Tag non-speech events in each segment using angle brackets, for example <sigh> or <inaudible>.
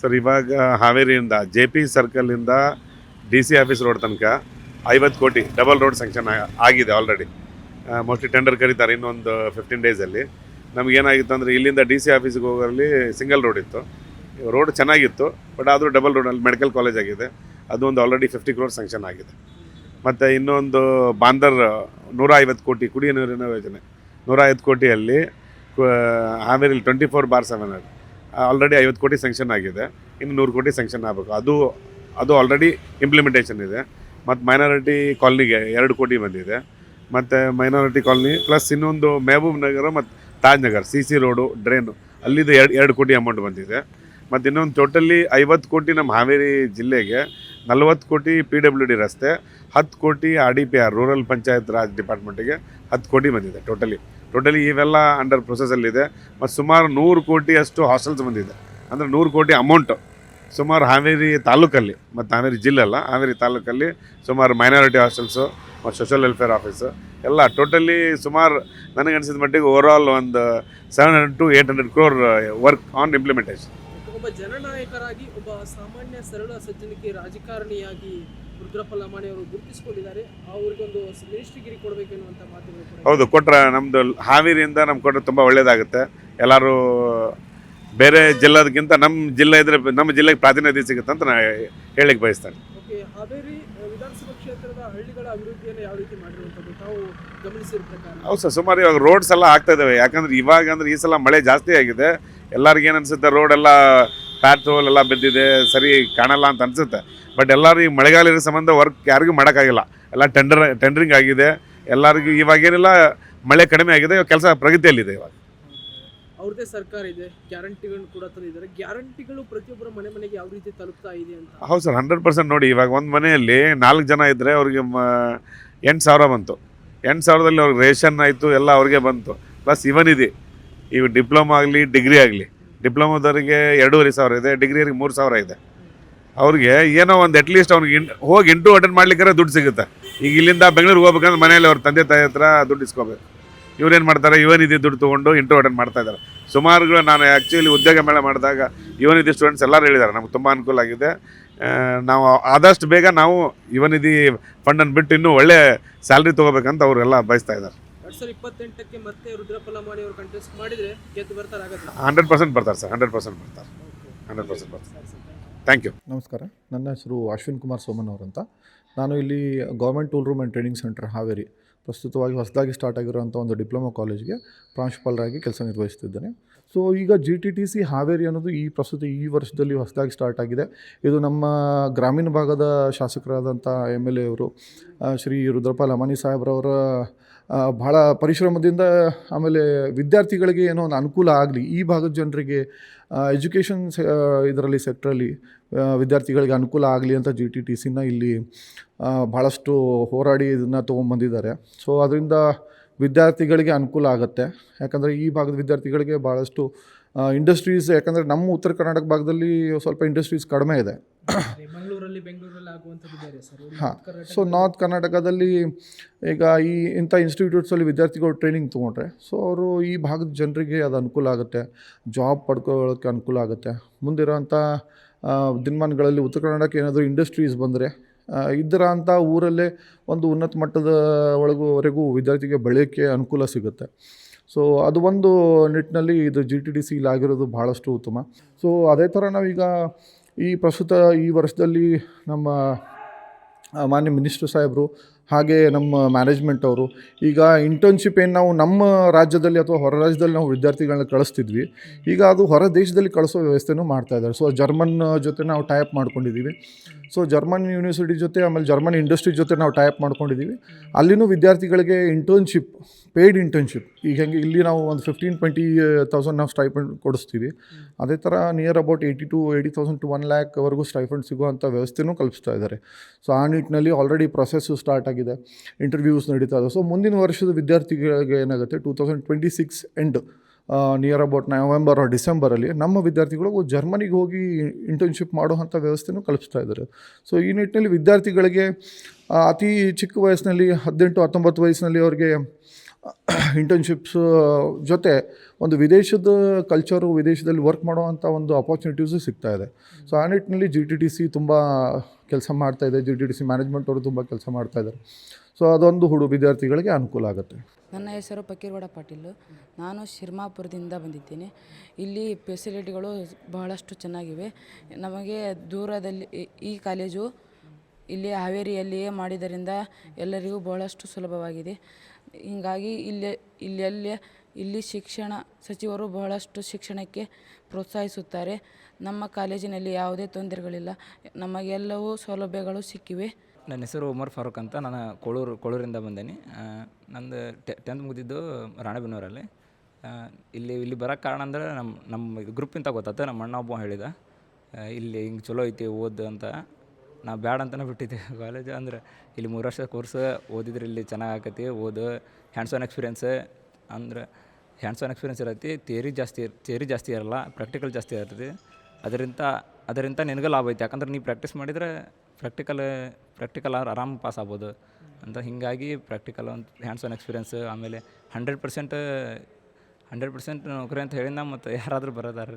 Sir, ಇವಾಗ ಹಾವೇರಿಯಿಂದ J P ಸರ್ಕಲಿಂದ ಡಿ ಸಿ ಆಫೀಸ್ ರೋಡ್ ತನಕ ಐವತ್ತು ಕೋಟಿ ಡಬಲ್ ರೋಡ್ ಸ್ಯಾಂಕ್ಷನ್ ಆಗಿದೆ ಆಲ್ರೆಡಿ ಮೋಸ್ಟ್ಲಿ ಟೆಂಡರ್ ಕರೀತಾರೆ ಇನ್ನೊಂದು ಫಿಫ್ಟೀನ್ ಡೇಸಲ್ಲಿ ನಮಗೇನಾಗಿತ್ತು ಅಂದರೆ, ಇಲ್ಲಿಂದ ಡಿ ಸಿ ಆಫೀಸ್ಗೆ ಹೋಗೋರಲ್ಲಿ ಸಿಂಗಲ್ ರೋಡ್ ಇತ್ತು. ರೋಡ್ ಚೆನ್ನಾಗಿತ್ತು ಬಟ್ ಆದರೂ ಡಬಲ್ ರೋಡಲ್ಲಿ ಮೆಡಿಕಲ್ ಕಾಲೇಜ್ ಆಗಿದೆ. ಅದು ಒಂದು ಆಲ್ರೆಡಿ ಫಿಫ್ಟಿ ಕ್ರೋರ್ ಸ್ಯಾಂಕ್ಷನ್ ಆಗಿದೆ. ಮತ್ತು ಇನ್ನೊಂದು ಬಾಂದರ್ ನೂರ ಐವತ್ತು ಕೋಟಿ ಕುಡಿಯೋ ನೀರಿನ ಯೋಜನೆ. ನೂರ ಐವತ್ತು ಕೋಟಿಯಲ್ಲಿ Haveri twenty four bar seven already ಐವತ್ತು ಕೋಟಿ ಸ್ಯಾಂಕ್ಷನ್ ಆಗಿದೆ. ಇನ್ನು ನೂರು ಕೋಟಿ ಸ್ಯಾಂಕ್ಷನ್ ಆಗಬೇಕು. ಅದು ಅದು ಆಲ್ರೆಡಿ ಇಂಪ್ಲಿಮೆಂಟೇಷನ್ ಇದೆ. ಮತ್ತು ಮೈನಾರಿಟಿ ಕಾಲೋನಿಗೆ ಎರಡು ಕೋಟಿ ಬಂದಿದೆ. ಮತ್ತು ಮೈನಾರಿಟಿ ಕಾಲನಿ ಪ್ಲಸ್ ಇನ್ನೊಂದು ಮೆಹಬೂಬ್ ನಗರ ಮತ್ತು Taj Nagar C C road drain ಅಲ್ಲಿದ್ದು ಎರಡು ಎರಡು ಕೋಟಿ ಅಮೌಂಟ್ ಬಂದಿದೆ. ಮತ್ತು ಇನ್ನೊಂದು ಟೋಟಲಿ ಐವತ್ತು ಕೋಟಿ ನಮ್ಮ ಹಾವೇರಿ ಜಿಲ್ಲೆಗೆ, ನಲ್ವತ್ತು ಕೋಟಿ ಪಿ ಡಬ್ಲ್ಯೂ ಡಿ ರಸ್ತೆ, ಹತ್ತು crore R D P R rural panchayat raj ಡಿಪಾರ್ಟ್ಮೆಂಟಿಗೆ ಹತ್ತು ಕೋಟಿ ಬಂದಿದೆ ಟೋಟಲಿ ಟೋಟಲಿ ಇವೆಲ್ಲ ಅಂಡರ್ ಪ್ರೊಸೆಸಲ್ಲಿದೆ ಮತ್ತು ಸುಮಾರು ನೂರು ಕೋಟಿಯಷ್ಟು ಹಾಸ್ಟೆಲ್ಸ್ ಬಂದಿದೆ. ಅಂದರೆ ನೂರು ಕೋಟಿ ಅಮೌಂಟು ಸುಮಾರು ಹಾವೇರಿ ತಾಲೂಕಲ್ಲಿ, ಮತ್ತು ಹಾವೇರಿ ಜಿಲ್ಲೆ ಅಲ್ಲ, ಹಾವೇರಿ ತಾಲೂಕಲ್ಲಿ ಸುಮಾರು ಮೈನಾರಿಟಿ ಹಾಸ್ಟೆಲ್ಸು ಮತ್ತು ಸೋಷಲ್ ವೆಲ್ಫೇರ್ ಆಫೀಸು ಎಲ್ಲ ಟೋಟಲಿ ಸುಮಾರು ನನಗೆ ಅನಿಸಿದ ಮಟ್ಟಿಗೆ ಓವರಾಲ್ ಒಂದು seven hundred to eight hundred crore work on implementation ಒಬ್ಬ ಜನನಾಯಕರಾಗಿ ಒಬ್ಬ ಸಾಮಾನ್ಯ ಸರಳ ಸಜ್ಜನಿಕೆ ರಾಜಕಾರಣಿಯಾಗಿ ರುದ್ರಪ್ಪ ಲಮಾಣಿ ಅವರು ಗುರುತಿಸಿಕೊಂಡಿದ್ದಾರೆ. ಅವ್ರಿಗೊಂದು ಮಿನಿಸ್ಟ್ರಿಗಿರಿ ಕೊಡಬೇಕು ಎನ್ನುವಂಥ ಮಾತುಗಳು ಕೂಡ ಇದೆ. ಹೌದು ಕೊಟ್ರೆ ನಮ್ಮದು ಹಾವೇರಿಯಿಂದ ನಮ್ಗೆ ಕೊಟ್ಟರೆ ತುಂಬ ಒಳ್ಳೆಯದಾಗುತ್ತೆ ಎಲ್ಲರೂ ಬೇರೆ ಜಿಲ್ಲೆಗಿಂತ ನಮ್ಮ ಜಿಲ್ಲೆ ಇದ್ರೆ ನಮ್ಮ ಜಿಲ್ಲೆಗೆ ಪ್ರಾತಿನಿಧ್ಯ ಸಿಗುತ್ತೆ ಅಂತ ನಾ ಹೇಳಿಕ್ಕೆ ಬಯಸ್ತೇನೆ. ಹಾವೇರಿ ವಿಧಾನಸಭಾ ಕ್ಷೇತ್ರದ ಹಳ್ಳಿಗಳ ಅಭಿವೃದ್ಧಿಯನ್ನು ಯಾವ ರೀತಿ ಮಾಡಿರುವಂಥದ್ದು? ತಾವು ಗಮನಿಸಿದ ಪ್ರಕಾರ. ಹೌದು ಸರ್ ಸುಮಾರು ಇವಾಗ ರೋಡ್ಸ್ ಎಲ್ಲ ಆಗ್ತಾ ಇದಾವೆ. ಯಾಕಂದ್ರೆ ಇವಾಗ ಅಂದ್ರೆ ಈ ಸಲ ಮಳೆ ಜಾಸ್ತಿ ಆಗಿದೆ. ಎಲ್ಲರಿಗೂ ಏನು ಅನ್ಸುತ್ತೆ ರೋಡ್ ಎಲ್ಲ ಪ್ಯಾಟ್ ಎಲ್ಲ ಬಿದ್ದಿದೆ ಸರಿ ಕಾಣಲ್ಲ ಅಂತ ಅನ್ಸುತ್ತೆ. ಬಟ್ ಎಲ್ಲರೂ ಈ ಮಳೆಗಾಲ ಇರೋ ಸಂಬಂಧ ವರ್ಕ್ ಯಾರಿಗೂ ಮಾಡೋಕ್ಕಾಗಿಲ್ಲ. ಎಲ್ಲ ಟೆಂಡರ್ ಟೆಂಡರಿಂಗ್ ಆಗಿದೆ. ಎಲ್ಲರಿಗೂ ಇವಾಗ ಏನಿಲ್ಲ ಮಳೆ ಕಡಿಮೆ ಆಗಿದೆ ಕೆಲಸ ಪ್ರಗತಿಯಲ್ಲಿದೆ ಇವಾಗ. ಅವ್ರದೇ ಸರ್ಕಾರ ಇದೆ ಗ್ಯಾರಂಟಿಗಳನ್ನು ಕೂಡ ತಂದಿದ್ದಾರೆ. ಗ್ಯಾರಂಟಿಗಳು ಪ್ರತಿಯೊಬ್ಬರ ಮನೆ ಮನೆಗೆ ಯಾವ ರೀತಿ ತಲುಪ್ತಾ ಇದೆ ಅಂತ. ಹೌದು ಸರ್ ಹಂಡ್ರೆಡ್ ಪರ್ಸೆಂಟ್ ನೋಡಿ ಇವಾಗ ಒಂದು ಮನೆಯಲ್ಲಿ ನಾಲ್ಕು ಜನ ಇದ್ದರೆ ಅವ್ರಿಗೆ ಮ ಎಂಟು ಸಾವಿರ ಬಂತು. ಎಂಟು ಸಾವಿರದಲ್ಲಿ ಅವ್ರಿಗೆ ರೇಷನ್ ಆಯಿತು ಎಲ್ಲ ಅವ್ರಿಗೆ ಬಂತು. ಪ್ಲಸ್ ಇವನ್ ಇದೆ ಈಗ ಡಿಪ್ಲೊಮಾ ಆಗಲಿ ಡಿಗ್ರಿ ಆಗಲಿ. ಡಿಪ್ಲೊಮಾದವರಿಗೆ ಎರಡೂವರೆ ಸಾವಿರ ಇದೆ, ಡಿಗ್ರಿಯವರಿಗೆ ಮೂರು ಸಾವಿರ ಇದೆ. ಅವ್ರಿಗೆ ಏನೋ ಒಂದು ಅಟ್ಲೀಸ್ಟ್ ಅವ್ನಿಗೆ ಇನ್, ಹೋಗಿ ಇಂಟು ಅಟೆಂಡ್ ಮಾಡ್ಲಿಕ್ಕೆ ದುಡ್ಡು ಸಿಗುತ್ತೆ. ಈಗ ಇಲ್ಲಿಂದ ಬೆಂಗಳೂರಿಗೆ ಹೋಗ್ಬೇಕಂದ್ರೆ ಮನೇಲಿ ಅವ್ರ ತಂದೆ ತಾಯಿ ಹತ್ರ ದುಡ್ಡು ಇಸ್ಕೋಬೇಕು. ಇವ್ರೇನು ಮಾಡ್ತಾರೆ ಇವನ್ ಇದೆ ದುಡ್ಡು ತೊಗೊಂಡು ಇಂಟು ಅಟೆಂಡ್ ಮಾಡ್ತಾ ಇದ್ದಾರೆ. ಸುಮಾರುಗಳು ನಾನು ಆ್ಯಕ್ಚುಲಿ ಉದ್ಯೋಗ ಮೇಳ ಮಾಡಿದಾಗ ಇವನ್ ಇದೆ ಸ್ಟೂಡೆಂಟ್ಸ್ ಎಲ್ಲರೂ ಹೇಳಿದ್ದಾರೆ, ನಮ್ಗೆ ತುಂಬ ಅನುಕೂಲ ಆಗಿದೆ. ನಾವು ಆದಷ್ಟು ಬೇಗ ನಾವು ಇವನ್ ನಿಧಿ ಫಂಡನ್ನು ಬಿಟ್ಟು ಇನ್ನೂ ಒಳ್ಳೆ ಸ್ಯಾಲ್ರಿ ತೊಗೋಬೇಕಂತ ಅವರೆಲ್ಲ ಬಯಸ್ತಾ ಇದ್ದಾರೆ. ಸಾವಿರದ ಇಪ್ಪತ್ತೆಂಟಕ್ಕೆ ಮತ್ತೆ ಅವರು ಕಂಟೆಸ್ಟ್ ಮಾಡಿದ್ರೆ ಗೆದ್ದು ಬರ್ತಾರೆ ಆಗತ್ತೆ ಹಂಡ್ರೆಡ್ ಪರ್ಸೆಂಟ್ ಬರ್ತಾರೆ ಸರ್ ಹಂಡ್ರೆಡ್ ಪರ್ಸೆಂಟ್ ಬರ್ತಾರೆ. ಹಂಡ್ರೆಡ್ ಪರ್ಸೆಂಟ್ ಬರ್ತಾರೆ. ಥ್ಯಾಂಕ್ ಯು ನಮಸ್ಕಾರ ನನ್ನ ಹೆಸರು ಅಶ್ವಿನ್ ಕುಮಾರ್ ಸೋಮನ್ ಅವರಂತ ನಾನು ಇಲ್ಲಿ government tool room and training centre Haveri. ಪ್ರಸ್ತುತವಾಗಿ ಹೊಸದಾಗಿ ಸ್ಟಾರ್ಟ್ ಆಗಿರುವಂಥ ಒಂದು ಡಿಪ್ಲೊಮಾ ಕಾಲೇಜ್ಗೆ ಪ್ರಾಂಶುಪಾಲರಾಗಿ ಕೆಲಸ ನಿರ್ವಹಿಸ್ತಿದ್ದೇನೆ. ಸೊ ಈಗ G T T C Haveri ಅನ್ನೋದು ಈ ಪ್ರಸ್ತುತ ಈ ವರ್ಷದಲ್ಲಿ ಹೊಸದಾಗಿ ಸ್ಟಾರ್ಟ್ ಆಗಿದೆ. ಇದು ನಮ್ಮ ಗ್ರಾಮೀಣ ಭಾಗದ ಶಾಸಕರಾದಂಥ ಎಂ ಎಲ್ ಎ ಅವರು ಶ್ರೀ ರುದ್ರಪಾಲ್ ಅಮಾನಿ ಸಾಹೇಬ್ರವರ ಭಾಳ ಪರಿಶ್ರಮದಿಂದ ಆಮೇಲೆ ವಿದ್ಯಾರ್ಥಿಗಳಿಗೆ ಏನೋ ಒಂದು ಅನುಕೂಲ ಆಗಲಿ, ಈ ಭಾಗದ ಜನರಿಗೆ ಎಜುಕೇಷನ್ ಇದರಲ್ಲಿ ಸೆಕ್ಟ್ರಲ್ಲಿ ವಿದ್ಯಾರ್ಥಿಗಳಿಗೆ ಅನುಕೂಲ ಆಗಲಿ ಅಂತ ಜಿ ಟಿ ಟಿ ಸಿನ ಇಲ್ಲಿ ಭಾಳಷ್ಟು ಹೋರಾಡಿ ಇದನ್ನು ತೊಗೊಂಬಂದಿದ್ದಾರೆ ಸೊ ಅದರಿಂದ ವಿದ್ಯಾರ್ಥಿಗಳಿಗೆ ಅನುಕೂಲ ಆಗುತ್ತೆ. ಯಾಕಂದರೆ ಈ ಭಾಗದ ವಿದ್ಯಾರ್ಥಿಗಳಿಗೆ ಭಾಳಷ್ಟು ಇಂಡಸ್ಟ್ರೀಸ್ ಯಾಕಂದರೆ ನಮ್ಮ ಉತ್ತರ ಕರ್ನಾಟಕ ಭಾಗದಲ್ಲಿ ಸ್ವಲ್ಪ ಇಂಡಸ್ಟ್ರೀಸ್ ಕಡಿಮೆ ಇದೆ. ಹಾಂ ಸೊ ನಾರ್ತ್ ಕರ್ನಾಟಕದಲ್ಲಿ ಈಗ ಈ ಇಂಥ ಇನ್ಸ್ಟಿಟ್ಯೂಟ್ಸಲ್ಲಿ ವಿದ್ಯಾರ್ಥಿಗಳು ಟ್ರೈನಿಂಗ್ ತೊಗೊಂಡ್ರೆ ಸೊ ಅವರು ಈ ಭಾಗದ ಜನರಿಗೆ ಅದು ಅನುಕೂಲ ಆಗುತ್ತೆ ಜಾಬ್ ಪಡ್ಕೊಳ್ಳೋಕ್ಕೆ ಅನುಕೂಲ ಆಗುತ್ತೆ. ಮುಂದಿರೋಂಥ ದಿನಮಾನಗಳಲ್ಲಿ ಉತ್ತರ ಕರ್ನಾಟಕ ಏನಾದರೂ ಇಂಡಸ್ಟ್ರೀಸ್ ಬಂದರೆ ಇದರ ಅಂಥ ಊರಲ್ಲೇ ಒಂದು ಉನ್ನತ ಮಟ್ಟದ ಒಳಗೂವರೆಗೂ ವಿದ್ಯಾರ್ಥಿಗೆ ಬೆಳೆಯೋಕ್ಕೆ ಅನುಕೂಲ ಸಿಗುತ್ತೆ. ಸೊ ಅದು ಒಂದು ನಿಟ್ಟಿನಲ್ಲಿ ಇದು ಜಿ ಟಿ ಡಿ ಸಿ ಆಗಿರೋದು ಭಾಳಷ್ಟು ಉತ್ತಮ. ಸೊ ಅದೇ ಥರ ನಾವೀಗ ಈ ಪ್ರಸ್ತುತ ಈ ವರ್ಷದಲ್ಲಿ ನಮ್ಮ ಮಾನ್ಯ ಮಿನಿಸ್ಟರ್ ಸಾಹೇಬರು ಹಾಗೆ ನಮ್ಮ ಮ್ಯಾನೇಜ್ಮೆಂಟ್ ಅವರು. ಈಗ ಇಂಟರ್ನ್ಶಿಪ್ ಏನು ನಾವು ನಮ್ಮ ರಾಜ್ಯದಲ್ಲಿ ಅಥವಾ ಹೊರ ರಾಜ್ಯದಲ್ಲಿ ನಾವು ವಿದ್ಯಾರ್ಥಿಗಳನ್ನ ಕಳಿಸ್ತಿದ್ವಿ. ಈಗ ಅದು ಹೊರ ದೇಶದಲ್ಲಿ ಕಳಿಸೋ ವ್ಯವಸ್ಥೆನೂ ಮಾಡ್ತಾ ಇದ್ದಾರೆ. ಸೊ ಜರ್ಮನ್ ಜೊತೆ ನಾವು ಟೈಪ್ ಮಾಡ್ಕೊಂಡಿದ್ದೀವಿ. ಸೊ ಜರ್ಮನ್ ಯೂನಿವರ್ಸಿಟಿ ಜೊತೆ, ಆಮೇಲೆ ಜರ್ಮನ್ ಇಂಡಸ್ಟ್ರಿ ಜೊತೆ ನಾವು ಟೈಪ್ ಮಾಡ್ಕೊಂಡಿದ್ದೀವಿ. ಅಲ್ಲಿನೂ ವಿದ್ಯಾರ್ಥಿಗಳಿಗೆ ಇಂಟರ್ನ್ಶಿಪ್ ಪೇಯ್ಡ್ ಇಂಟರ್ನ್ಶಿಪ್ ಈಗ ಹೆಂಗೆ, ಇಲ್ಲಿ ನಾವು ಒಂದು ಫಿಫ್ಟೀನ್ ಟ್ವೆಂಟಿ ತೌಸಂಡ್ ನಾವು ಸ್ಟೈಫಂಡ್ ಕೊಡಿಸ್ತೀವಿ. ಅದೇ ಥರ near about eighty to eighty thousand to one ಲ್ಯಾಕ್ವರೆಗೂ stipend ಸಿಗುವಂಥ ವ್ಯವಸ್ಥೆನೂ ಕಲ್ಪಿಸ್ತಾ ಇದ್ದಾರೆ. ಸೊ ಆ ನಿಟ್ಟಿನಲ್ಲಿ ಆಲ್ರೆಡಿ ಪ್ರೊಸೆಸ್ಸು ಸ್ಟಾರ್ಟ್ ಆಗಿದೆ. ಇಂಟರ್ವ್ಯೂಸ್ ನಡೀತಾ ಇದೆ. ಸೊ ಮುಂದಿನ ವರ್ಷದ ವಿದ್ಯಾರ್ಥಿಗಳಿಗೆ ಏನಾಗುತ್ತೆ two thousand twenty six end near about November or ಡಿಸೆಂಬರಲ್ಲಿ ನಮ್ಮ ವಿದ್ಯಾರ್ಥಿಗಳು ಜರ್ಮನಿಗೆ ಹೋಗಿ ಇಂಟರ್ನ್ಶಿಪ್ ಮಾಡುವಂಥ ವ್ಯವಸ್ಥೆನೂ ಕಲ್ಪಿಸ್ತಾ ಇದ್ದಾರೆ. ಸೊ ಈ ನಿಟ್ಟಿನಲ್ಲಿ ವಿದ್ಯಾರ್ಥಿಗಳಿಗೆ ಅತಿ ಚಿಕ್ಕ ವಯಸ್ಸಿನಲ್ಲಿ, ಹದಿನೆಂಟು ಹತ್ತೊಂಬತ್ತು ವಯಸ್ಸಿನಲ್ಲಿ ಅವ್ರಿಗೆ ಇಂಟರ್ನ್ಶಿಪ್ಸ್ ಜೊತೆ ಒಂದು ವಿದೇಶದ ಕಲ್ಚರು ವಿದೇಶದಲ್ಲಿ ವರ್ಕ್ ಮಾಡುವಂಥ ಒಂದು ಅಪಾರ್ಚುನಿಟೀಸು ಸಿಗ್ತಾ ಇದೆ. ಸೊ ಆ ನಿಟ್ಟಿನಲ್ಲಿ ಜಿ ಟಿ ಟಿ ಸಿ ತುಂಬ ಕೆಲಸ ಮಾಡ್ತಾ ಇದೆ. G T T C management ಅವರು ತುಂಬ ಕೆಲಸ ಮಾಡ್ತಾ ಇದ್ದಾರೆ. ಸೊ ಅದೊಂದು ಹುಡು ವಿದ್ಯಾರ್ಥಿಗಳಿಗೆ ಅನುಕೂಲ ಆಗುತ್ತೆ. ನನ್ನ ಹೆಸರು ಪಕ್ಕೀರ್ವಾಡ ಪಾಟೀಲ್. ನಾನು ಶಿರ್ಮಾಪುರದಿಂದ ಬಂದಿದ್ದೇನೆ. ಇಲ್ಲಿ ಫೆಸಿಲಿಟಿಗಳು ಬಹಳಷ್ಟು ಚೆನ್ನಾಗಿವೆ. ನಮಗೆ ದೂರದಲ್ಲಿ ಈ- ಈ ಕಾಲೇಜು ಇಲ್ಲಿ ಹಾವೇರಿಯಲ್ಲಿಯೇ ಮಾಡಿದ್ದರಿಂದ ಎಲ್ಲರಿಗೂ ಬಹಳಷ್ಟು ಸುಲಭವಾಗಿದೆ. ಹೀಗಾಗಿ ಇಲ್ಲಿ, ಇಲ್ಲೆಲ್ಲಿ ಇಲ್ಲಿ ಶಿಕ್ಷಣ ಸಚಿವರು ಬಹಳಷ್ಟು ಶಿಕ್ಷಣಕ್ಕೆ ಪ್ರೋತ್ಸಾಹಿಸುತ್ತಾರೆ. ನಮ್ಮ ಕಾಲೇಜಿನಲ್ಲಿ ಯಾವುದೇ ತೊಂದರೆಗಳಿಲ್ಲ. ನಮಗೆಲ್ಲವೂ ಸೌಲಭ್ಯಗಳು ಸಿಕ್ಕಿವೆ. ನನ್ನ ಹೆಸರು ಉಮರ್ ಫಾರೂಕ್ ಅಂತ. ನಾನು ಕೊಳೂರು, ಕೊಳೂರಿಂದ ಬಂದೇನೆ. ನಂದು ಟೆಂತ್ ಮುಗಿದಿದ್ದು ರಾಣೆಬೆನ್ನೂರಲ್ಲಿ. ಇಲ್ಲಿ ಇಲ್ಲಿ ಬರೋಕ್ಕೆ ಕಾರಣ ಅಂದರೆ ನಮ್ಮ ನಮ್ಮ ಗ್ರೂಪಿಂದ ಗೊತ್ತಾಯ್ತು ನಮ್ಮ ಅಣ್ಣ ಒಬ್ಬ ಹೇಳಿದ. ಇಲ್ಲಿ ಹಿಂಗೆ ಚಲೋ ಐತಿ ಓದು ಅಂತ. ನಾ ಬ್ಯಾಡ ಅಂತಲೇ ಬಿಟ್ಟಿದ್ದೆ. <laughs> ಕಾಲೇಜ್ ಅಂದ್ರೆ ಇಲ್ಲಿ ಮೂರು ವರ್ಷ ಕೋರ್ಸ್ ಓದಿದ್ರೆ ಇಲ್ಲಿ ಚೆನ್ನಾಗಿ ಆಕತಿ ಓದು ಹ್ಯಾಂಡ್ಸ್ ಆನ್ ಎಕ್ಸ್ಪೀರಿಯನ್ಸ್ ಅಂದ್ರೆ ಹ್ಯಾಂಡ್ಸ್ ಆನ್ ಎಕ್ಸ್ಪೀರಿಯನ್ಸ್ ಇರತ್ತೆ ಥಿಯರಿ ಜಾಸ್ತಿ ಥಿಯರಿ ಜಾಸ್ತಿ ಇರಲ್ಲ ಪ್ರಾಕ್ಟಿಕಲ್ ಜಾಸ್ತಿ ಇರ್ತದೆ ಅದರಿಂದ ಅದರಿಂದ ನಿನಗೆ ಲಾಭ ಐತೆ. ಯಾಕಂದ್ರೆ ನೀವು ಪ್ರಾಕ್ಟೀಸ್ ಮಾಡಿದರೆ ಪ್ರಾಕ್ಟಿಕಲ್ ಪ್ರಾಕ್ಟಿಕಲ್ ಆರಾಮ್ ಪಾಸ್ ಆಗ್ಬೋದು. ಅಂತ ಹೀಗಾಗಿ ಪ್ರಾಕ್ಟಿಕಲ್ ಒಂದು ಹ್ಯಾಂಡ್ಸ್ ಆನ್ ಎಕ್ಸ್ಪೀರಿಯನ್ಸ್ ಆಮೇಲೆ ಹಂಡ್ರೆಡ್ ಪರ್ಸೆಂಟ್ ಹಂಡ್ರೆಡ್ ಪರ್ಸೆಂಟ್ ನೌಕರಿ ಅಂತ ಹೇಳಿದ ಮತ್ತು ಯಾರಾದರೂ ಬರೋದಾರ.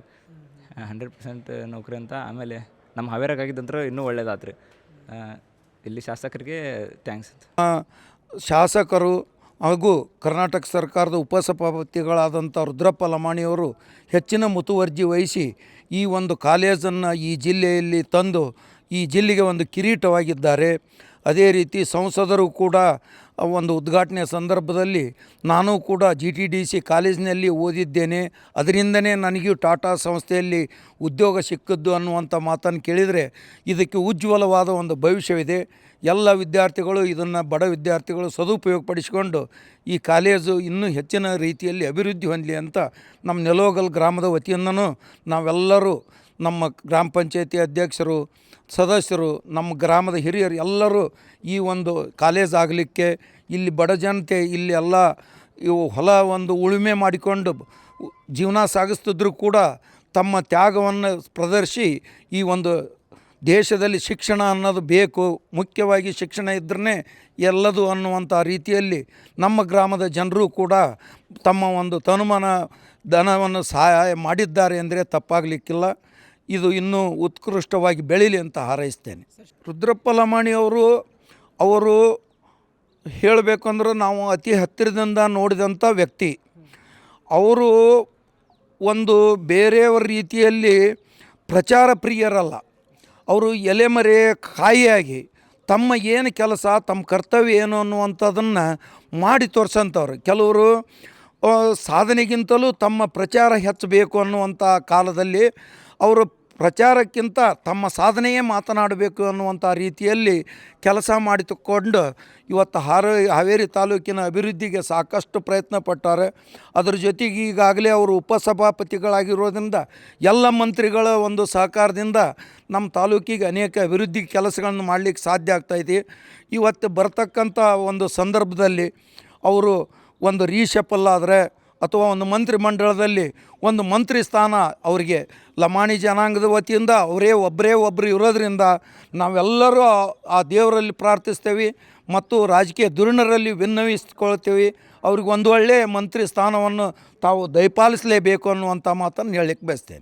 ಹಂಡ್ರೆಡ್ ಪರ್ಸೆಂಟ್ ನೌಕರಿ ಅಂತ ಆಮೇಲೆ ನಮ್ಮ ಹಾವೇರಿಯಾಗಿದ್ದಂದ್ರೆ ಇನ್ನೂ ಒಳ್ಳೇದಾದ್ರಿ ಇಲ್ಲಿ ಶಾಸಕರಿಗೆ ಥ್ಯಾಂಕ್ಸ್ ಶಾಸಕರು ಹಾಗೂ ಕರ್ನಾಟಕ ಸರ್ಕಾರದ ಉಪಸಭಾಪತಿಗಳಾದಂಥ ರುದ್ರಪ್ಪ ಲಮಾಣಿಯವರು ಹೆಚ್ಚಿನ ಮುತುವರ್ಜಿ ವಹಿಸಿ ಈ ಒಂದು ಕಾಲೇಜನ್ನು ಈ ಜಿಲ್ಲೆಯಲ್ಲಿ ತಂದು ಈ ಜಿಲ್ಲೆಗೆ ಒಂದು ಕಿರೀಟವಾಗಿದ್ದಾರೆ. ಅದೇ ರೀತಿ ಸಂಸದರು ಕೂಡ ಒಂದು ಉದ್ಘಾಟನೆಯ ಸಂದರ್ಭದಲ್ಲಿ ನಾನು ಕೂಡ ಜಿ ಟಿ ಡಿ ಸಿ ಕಾಲೇಜಿನಲ್ಲಿ ಓದಿದ್ದೇನೆ. ಅದರಿಂದನೇ ನನಗೂ ಟಾಟಾ ಸಂಸ್ಥೆಯಲ್ಲಿ ಉದ್ಯೋಗ ಸಿಕ್ಕಿದ್ದು ಅನ್ನುವಂಥ ಮಾತನ್ನು ಕೇಳಿದರೆ ಇದಕ್ಕೆ ಉಜ್ವಲವಾದ ಒಂದು ಭವಿಷ್ಯವಿದೆ. ಎಲ್ಲ ವಿದ್ಯಾರ್ಥಿಗಳು ಇದನ್ನು ಬಡ ವಿದ್ಯಾರ್ಥಿಗಳು ಸದುಪಯೋಗಪಡಿಸಿಕೊಂಡು ಈ ಕಾಲೇಜು ಇನ್ನೂ ಹೆಚ್ಚಿನ ರೀತಿಯಲ್ಲಿ ಅಭಿವೃದ್ಧಿ ಹೊಂದಲಿ ಅಂತ ನಮ್ಮ ನೆಲೋಗಲ್ ಗ್ರಾಮದ ವತಿಯಿಂದನೂ ನಾವೆಲ್ಲರೂ ನಮ್ಮ ಗ್ರಾಮ ಪಂಚಾಯತಿ ಅಧ್ಯಕ್ಷರು ಸದಸ್ಯರು, ನಮ್ಮ ಗ್ರಾಮದ ಹಿರಿಯರು ಎಲ್ಲರೂ ಈ ಒಂದು ಕಾಲೇಜ್ ಆಗಲಿಕ್ಕೆ, ಇಲ್ಲಿ ಬಡ ಜನತೆ, ಇಲ್ಲಿ ಎಲ್ಲ ಇವು ಹೊಲ ಒಂದು ಉಳುಮೆ ಮಾಡಿಕೊಂಡು ಜೀವನ ಸಾಗಿಸ್ತಿದ್ರು ಕೂಡ ತಮ್ಮ ತ್ಯಾಗವನ್ನು ಪ್ರದರ್ಶಿ ಈ ಒಂದು ದೇಶದಲ್ಲಿ ಶಿಕ್ಷಣ ಅನ್ನೋದು ಬೇಕು, ಮುಖ್ಯವಾಗಿ ಶಿಕ್ಷಣ ಇದ್ರೇ ಎಲ್ಲದು ಅನ್ನುವಂಥ ರೀತಿಯಲ್ಲಿ ನಮ್ಮ ಗ್ರಾಮದ ಜನರು ಕೂಡ ತಮ್ಮ ಒಂದು ತನುಮಾನ ಧನವನ್ನು ಸಹಾಯ ಮಾಡಿದ್ದಾರೆ ಅಂದರೆ ತಪ್ಪಾಗಲಿಕ್ಕಿಲ್ಲ. ಇದು ಇನ್ನೂ ಉತ್ಕೃಷ್ಟವಾಗಿ ಬೆಳೀಲಿ ಅಂತ ಹಾರೈಸ್ತೇನೆ. ರುದ್ರಪ್ಪ ಲಮಾಣಿಯವರು ಅವರು ಹೇಳಬೇಕಂದ್ರೆ ನಾವು ಅತಿ ಹತ್ತಿರದಿಂದ ನೋಡಿದಂಥ ವ್ಯಕ್ತಿ. ಅವರು ಒಂದು ಬೇರೆಯವರ ರೀತಿಯಲ್ಲಿ ಪ್ರಚಾರ ಪ್ರಿಯರಲ್ಲ. ಅವರು ಎಲೆಮರೆ ಕಾಯಿಯಾಗಿ ತಮ್ಮ ಏನು ಕೆಲಸ, ತಮ್ಮ ಕರ್ತವ್ಯ ಏನು ಅನ್ನುವಂಥದ್ದನ್ನು ಮಾಡಿ ತೋರಿಸಂಥವ್ರು ಕೆಲವರು ಸಾಧನೆಗಿಂತಲೂ ತಮ್ಮ ಪ್ರಚಾರ ಹೆಚ್ಚಬೇಕು ಅನ್ನುವಂಥ ಕಾಲದಲ್ಲಿ ಅವರು ಪ್ರಚಾರಕ್ಕಿಂತ ತಮ್ಮ ಸಾಧನೆಯೇ ಮಾತನಾಡಬೇಕು ಅನ್ನುವಂಥ ರೀತಿಯಲ್ಲಿ ಕೆಲಸ ಮಾಡಿತುಕೊಂಡು ಇವತ್ತು ಹಾರ, ಹಾವೇರಿ ತಾಲೂಕಿನ ಅಭಿವೃದ್ಧಿಗೆ ಸಾಕಷ್ಟು ಪ್ರಯತ್ನ ಪಟ್ಟಾರೆ. ಅದ್ರ ಜೊತೆಗೆ ಈಗಾಗಲೇ ಅವರು ಉಪಸಭಾಪತಿಗಳಾಗಿರೋದ್ರಿಂದ ಎಲ್ಲ ಮಂತ್ರಿಗಳ ಒಂದು ಸಹಕಾರದಿಂದ ನಮ್ಮ ತಾಲೂಕಿಗೆ ಅನೇಕ ಅಭಿವೃದ್ಧಿ ಕೆಲಸಗಳನ್ನು ಮಾಡಲಿಕ್ಕೆ ಸಾಧ್ಯ ಆಗ್ತಾಯಿದೆ ಇವತ್ತು ಬರ್ತಕ್ಕಂಥ ಒಂದು ಸಂದರ್ಭದಲ್ಲಿ ಅವರು ಒಂದು ರೀಶಪಲ್ ಆದರೆ ಅಥವಾ ಒಂದು ಮಂತ್ರಿ ಮಂಡಳದಲ್ಲಿ ಒಂದು ಮಂತ್ರಿ ಸ್ಥಾನ ಅವರಿಗೆ. ಲಮಾಣಿ ಜನಾಂಗದ ವತಿಯಿಂದ ಅವರೇ ಒಬ್ಬರೇ ಒಬ್ಬರು ಇರೋದ್ರಿಂದ ನಾವೆಲ್ಲರೂ ಆ- ದೇವರಲ್ಲಿ ಪ್ರಾರ್ಥಿಸ್ತೇವೆ ಮತ್ತು ರಾಜಕೀಯ ಧುರೀಣರಲ್ಲಿ ವಿನ್ನವಿಸ್ಕೊಳ್ತೇವೆ ಅವ್ರಿಗೆ ಒಂದು ಒಳ್ಳೆಯ ಮಂತ್ರಿ ಸ್ಥಾನವನ್ನು ತಾವು ದಯಪಾಲಿಸಲೇಬೇಕು ಅನ್ನುವಂಥ ಮಾತನ್ನು ಹೇಳಲಿಕ್ಕೆ ಬಯಸ್ತೇನೆ.